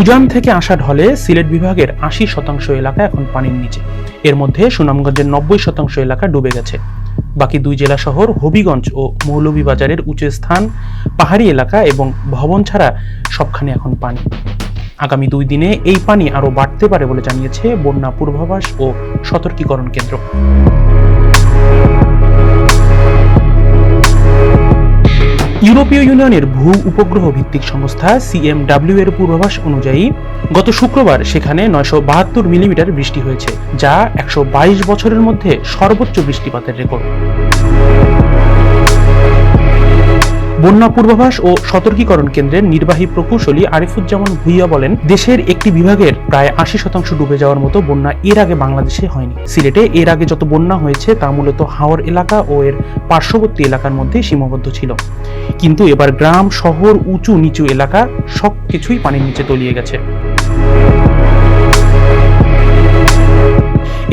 উজান থেকে আসা ঢলে সিলেট বিভাগের আশি শতাংশ এলাকা এখন পানির নিচে। এর মধ্যে সুনামগঞ্জের নব্বই শতাংশ এলাকা ডুবে গেছে। বাকি দুই জেলা শহর হবিগঞ্জ ও মৌলভীবাজারের উঁচু স্থান, পাহাড়ি এলাকা এবং ভবন ছাড়া সবখানে এখন পানি। আগামী দুই দিনে এই পানি আরও বাড়তে পারে বলে জানিয়েছে বন্যা পূর্বাভাস ও সতর্কীকরণ কেন্দ্র। ইউরোপীয় ইউনিয়নের ভূ উপগ্রহ ভিত্তিক সংস্থা সিএমডাব্লিউ এর পূর্বাভাস অনুযায়ী, গত শুক্রবার সেখানে নয়শো বাহাত্তর মিলিমিটার বৃষ্টি হয়েছে, যা একশো বাইশ বছরের মধ্যে সর্বোচ্চ বৃষ্টিপাতের রেকর্ড। বন্যা পূর্বাভাস ও সতর্কীকরণ কেন্দ্রের নির্বাহী প্রকৌশলী আরিফুজ্জামান ভুইয়া বলেন, দেশের একটি বিভাগের প্রায় আশি শতাংশ ডুবে যাওয়ার মতো বন্যা এর আগে বাংলাদেশে হয়নি। সিলেটে এর আগে যত বন্যা হয়েছে তা মূলত হাওর এলাকা ও এর পার্শ্ববর্তী এলাকার মধ্যে সীমাবদ্ধ ছিল। কিন্তু এবার গ্রাম, শহর উঁচু নিচু এলাকা সবকিছুই পানির নিচে তলিয়ে গেছে।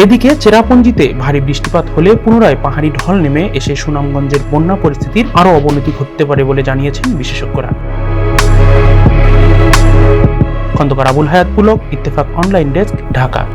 এদিকে চেরাপুঞ্জিতে ভারী বৃষ্টিপাত হলে পুনরায় পাহাড়ি ঢল নেমে এসে সুনামগঞ্জের বন্যা পরিস্থিতির আরও অবনতি ঘটতে পারে বলে জানিয়েছেন বিশেষজ্ঞরা। Khandakar Abul Hayat Pulak, Ittefaq online desk, Dhaka.